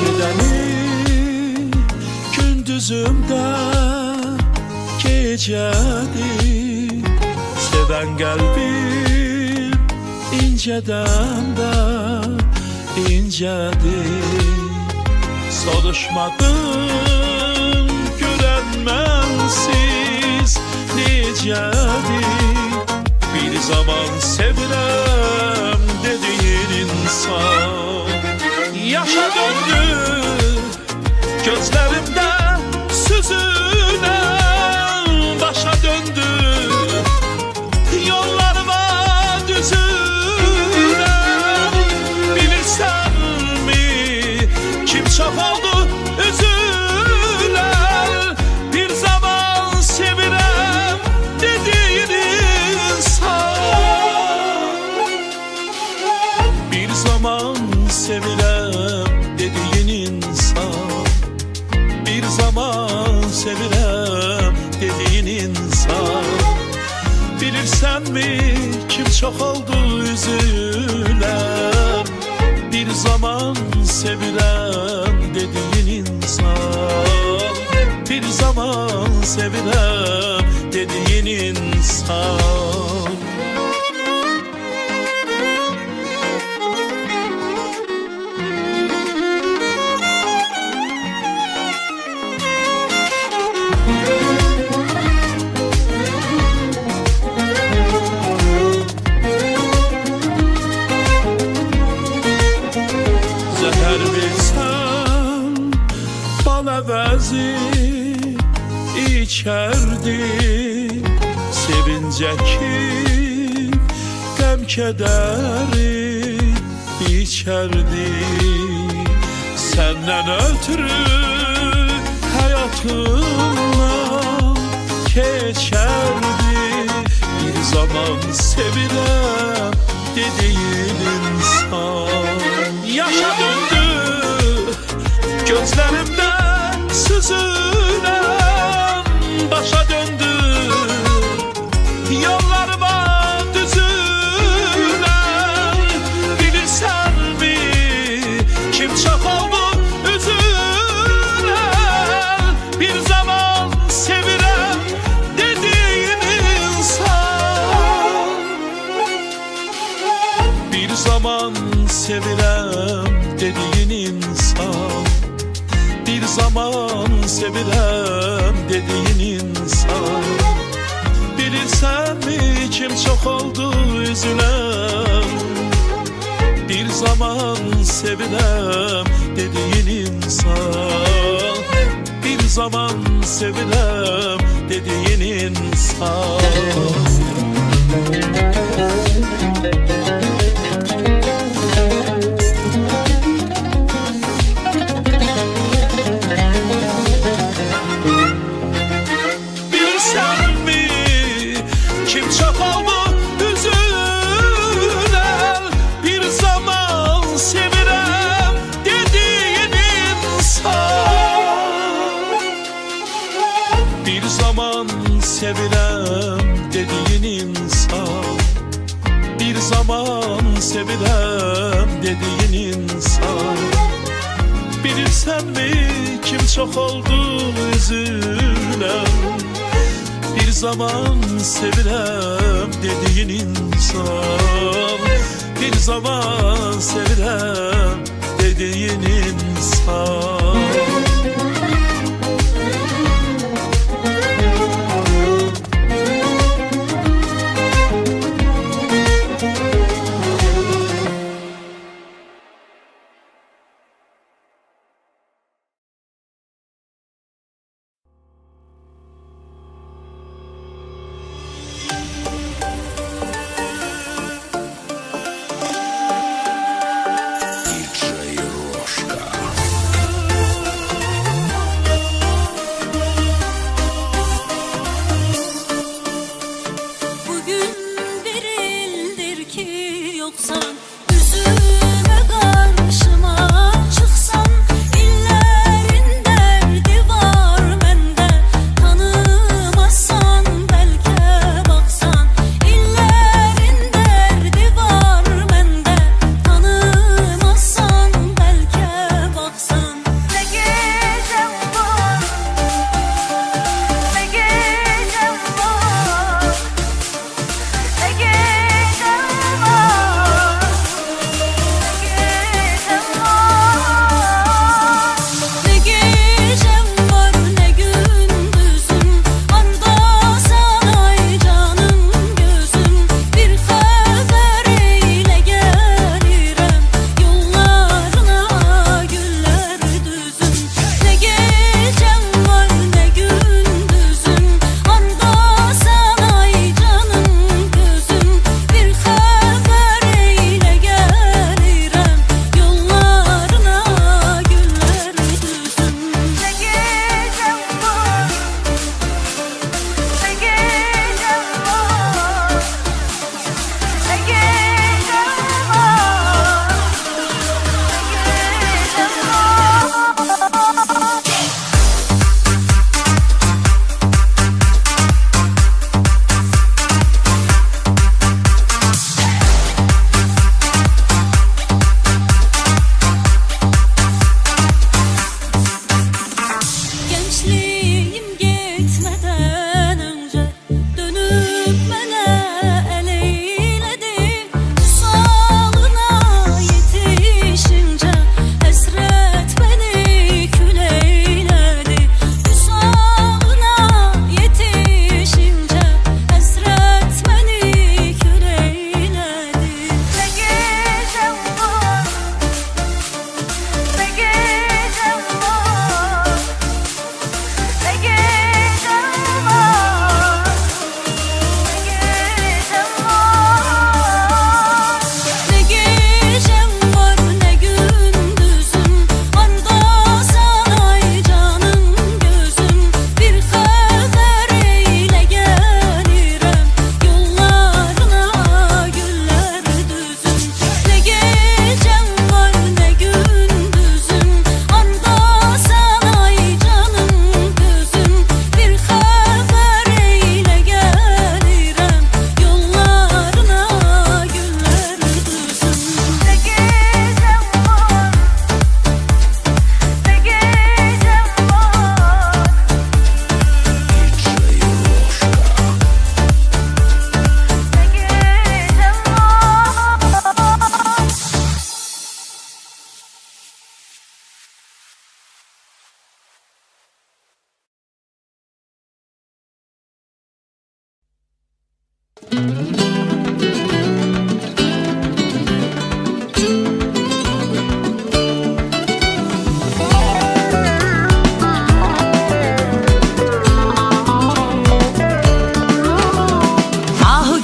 gideni Gündüzümde gecedi Seven kalbim inceden de incedi. Soruşmadım görenmen siz nicedir Bir zaman sevilen gözlerimde süzülen Başa döndü. Yollarıma düzülen Bilirsen mi kim oldu insan. Bilirsen mi kim çok oldu üzülen? Bir zaman sevirem dediğin insan. Bir zaman sevirem dediğin insan içərdi Sevincə ki qəm kədəri biçərdi Səndən ötürü həyatımdan keçərdi Bir zaman sevirəm dediğin insan. Yaşa döndü gözlerimde süzülen sevirem dediğin insan. Bir zaman sevirem dediğin insan. Bilirsen mi kim çok oldu üzülen Bir zaman sevirem dediğin insan. Bir zaman sevirem dediğin insan. Bilsen Zaman sevirem dediğin insan. Bilirsen mi kim çok oldu üzülen Bir zaman sevirem dediğin insan. Bir zaman sevirem dediğin insan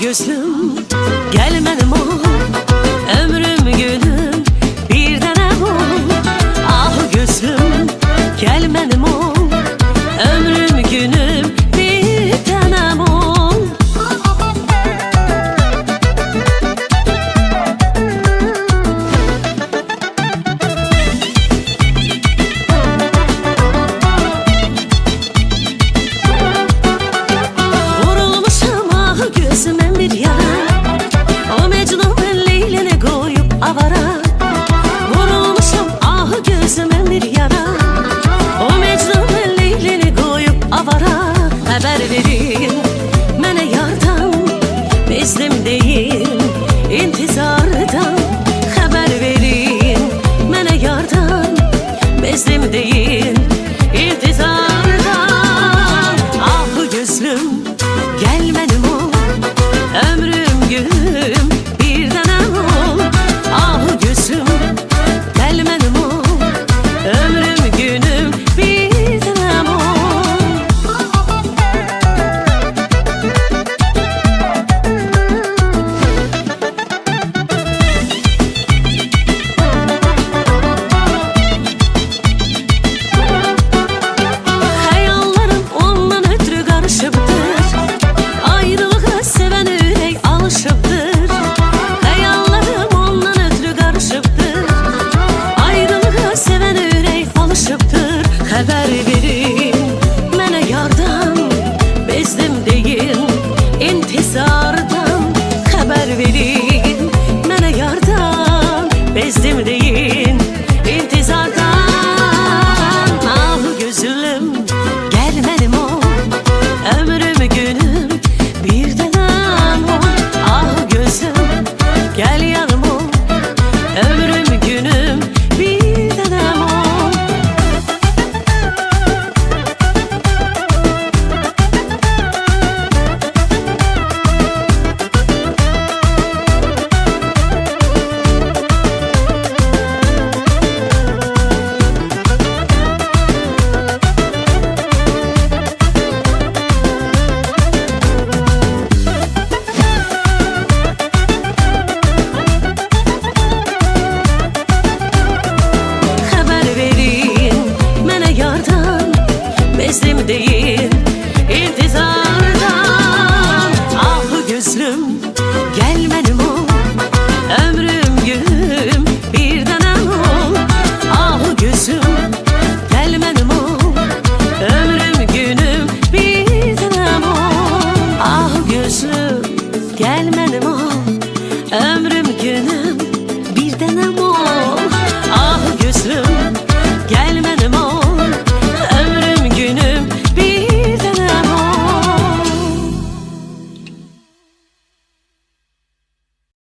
gözlüm gelmedim o Ömrüm Haber